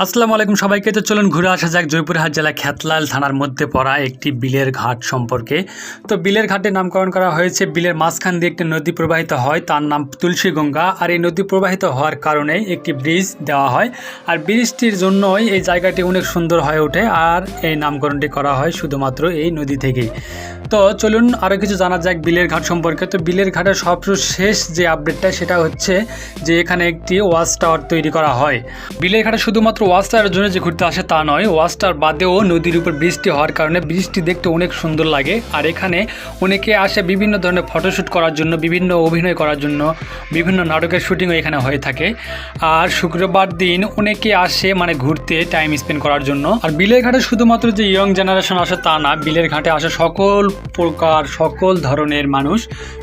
আসসালামু আলাইকুম সবাইকে। তো চলুন ঘুরে আসা যাক জয়পুরহাট জেলা খ্যাতলাল থানার মধ্যে পড়া একটি বিলের ঘাট সম্পর্কে। তো বিলের ঘাটের নামকরণ করা হয়েছে। বিলের মাঝখান দিয়ে একটি নদী প্রবাহিত হয়, তার নাম তুলসী গঙ্গা। আর এই নদী প্রবাহিত হওয়ার কারণে একটি ব্রিজ দেওয়া হয়। আর ব্রিজটির জন্যই এই জায়গাটি অনেক সুন্দর হয়ে ওঠে। আর এই নামকরণটি করা হয় শুধুমাত্র এই নদী থেকেই। তো চলুন আরও কিছু জানা যাক বিলের ঘাট সম্পর্কে। তো বিলের ঘাটের সবশেষ যে আপডেটটা সেটা হচ্ছে যে এখানে একটি ওয়াচ টাওয়ার তৈরি করা হয়। বিলের ঘাটে শুধুমাত্র ওয়াচ টাওয়ারের জন্য যে ঘুরতে আসে তা নয়। ওয়াচ টাওয়ার বাদেও নদীর উপর বৃষ্টি হওয়ার কারণে বৃষ্টি দেখতে অনেক সুন্দর লাগে। আর এখানে অনেকে আসে বিভিন্ন ধরনের ফটোশ্যুট করার জন্য, বিভিন্ন অভিনয় করার জন্য, বিভিন্ন নাটকের শুটিংও এখানে হয়ে থাকে। আর শুক্রবার দিন অনেকে আসে মানে ঘুরতে টাইম স্পেন্ড করার জন্য। আর বিলের ঘাটে শুধুমাত্র যে ইয়ং জেনারেশন আসে তা না, বিলের ঘাটে আসে সকল প্রকার, সকল ধরনের মানুষ।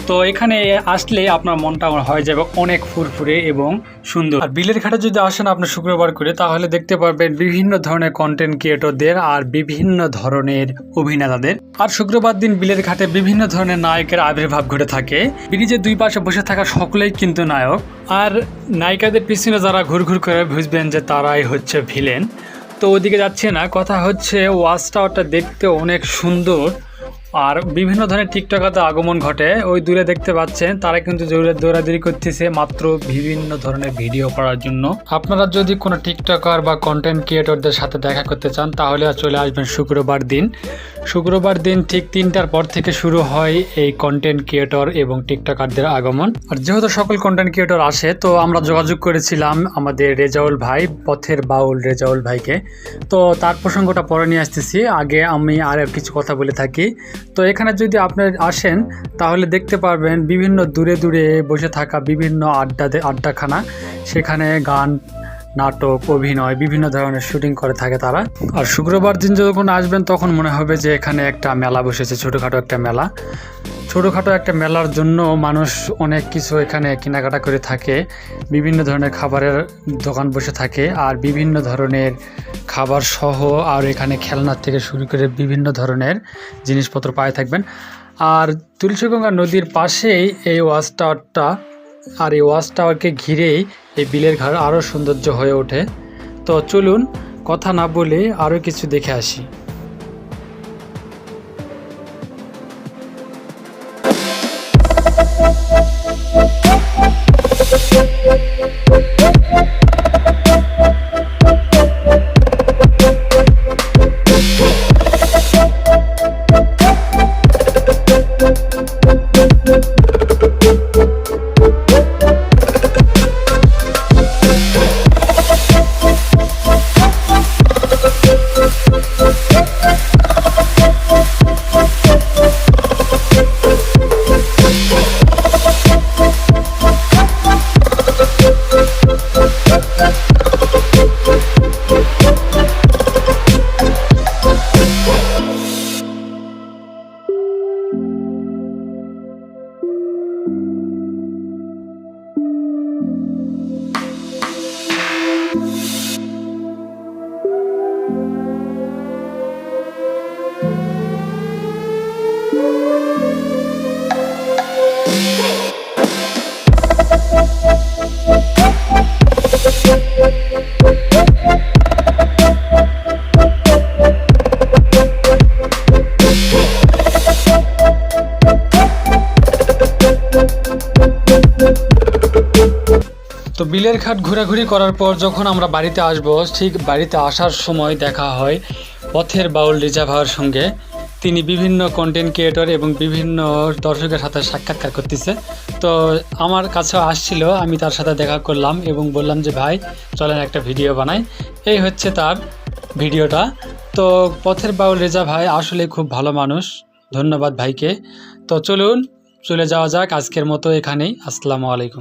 তো এখানে আসলে আপনার মনটা হয়ে যাবে অনেক ফুরফুরে এবং সুন্দর। আর বিলের ঘাটে যদি আসেন আপনার শুক্রবার করে, তাহলে দেখতে পারবেন বিভিন্ন ধরনের কন্টেন্ট ক্রিয়েটরদের আর বিভিন্ন ধরনের অভিনেতাদের। আর শুক্রবার দিন বিলের ঘাটে বিভিন্ন ধরনের নায়কের আবির্ভাব ঘটে থাকে। ব্রিজের দুই পাশে বসে থাকা সকলেই কিন্তু নায়ক। আর নায়িকাদের পিছনে যারা ঘুরঘুর করে বুঝবেন যে তারাই হচ্ছে ভিলেন তো ওদিকে যাচ্ছে না, কথা হচ্ছে ওয়াচ টাওয়ারটা দেখতে অনেক সুন্দর। আর বিভিন্ন ধরনের টিকটকাতে আগমন ঘটে। ওই দূরে দেখতে পাচ্ছেন, তারা কিন্তু দৌড়াদৌড়ি করতেছে মাত্র বিভিন্ন ধরনের ভিডিও করার জন্য। আপনারা যদি কোনো টিকটকার বা কন্টেন্ট ক্রিয়েটরদের সাথে দেখা করতে চান, তাহলে চলে আসবেন শুক্রবার দিন। শুক্রবার দিন ঠিক তিনটার পর থেকে শুরু হয় এই কন্টেন্ট ক্রিয়েটর এবং টিকটকারদের আগমন। আর যেহেতু সকল কন্টেন্ট ক্রিয়েটর আসে, তো আমরা যোগাযোগ করেছিলাম আমাদের রেজাউল ভাই, পথের বাউল রেজাউল ভাইকে। তো তার প্রসঙ্গটা পরে নিয়ে আসতেছি। আগে আমি আর কিছু কথা বলে থাকি। তো এখানে যদি আপনার আসেন, তাহলে দেখতে পারবেন বিভিন্ন দূরে দূরে বসে থাকা বিভিন্ন আড্ডা আড্ডাখানা। সেখানে গান নাটক, অভিনয়, বিভিন্ন ধরনের শুটিং করে থাকে তারা। আর শুক্রবার দিন যখন আসবেন, তখন মনে হবে যে এখানে একটা মেলা বসেছে, ছোটোখাটো একটা মেলা। ছোটোখাটো একটা মেলার জন্য মানুষ অনেক কিছু এখানে কেনাকাটা করে থাকে, বিভিন্ন ধরনের খাবারের দোকান বসে থাকে, আর বিভিন্ন ধরনের খাবার সহ আর এখানে খেলনার থেকে শুরু করে বিভিন্ন ধরনের জিনিসপত্র পায়ে থাকবেন। আর তুলসীগঙ্গা নদীর পাশেই এই ওয়াচ টাওয়ারটা, আর এই ওয়াচ টাওয়ারকে ঘিরেই এই বিলের ঘাট আরও সৌন্দর্য হয়ে ওঠে। তো চলুন কথা না বলে আরও কিছু দেখে আসি। তো বিলের ঘাট ঘোরাঘুরি করার পর যখন আমরা বাড়িতে আসব, ঠিক বাড়িতে আসার সময় দেখা হয় পথের বাউল রিজা ভাইয়ের সঙ্গে। তিনি বিভিন্ন কন্টেন্ট ক্রিয়েটর এবং বিভিন্ন দর্শকের সাথে সাক্ষাৎকার করতেছে। তো আমার কাছে আসছিল, আমি তার সাথে দেখা করলাম এবং বললাম যে, ভাই, চলেন একটা ভিডিও বানাই। এই হচ্ছে তার ভিডিওটা। তো পথের বাউল রেজা ভাই আসলে খুব ভালো মানুষ। ধন্যবাদ ভাইকে। তো চলুন, চলে যাওয়া যাক আজকের মতো এখানেই। আসসালামু আলাইকুম।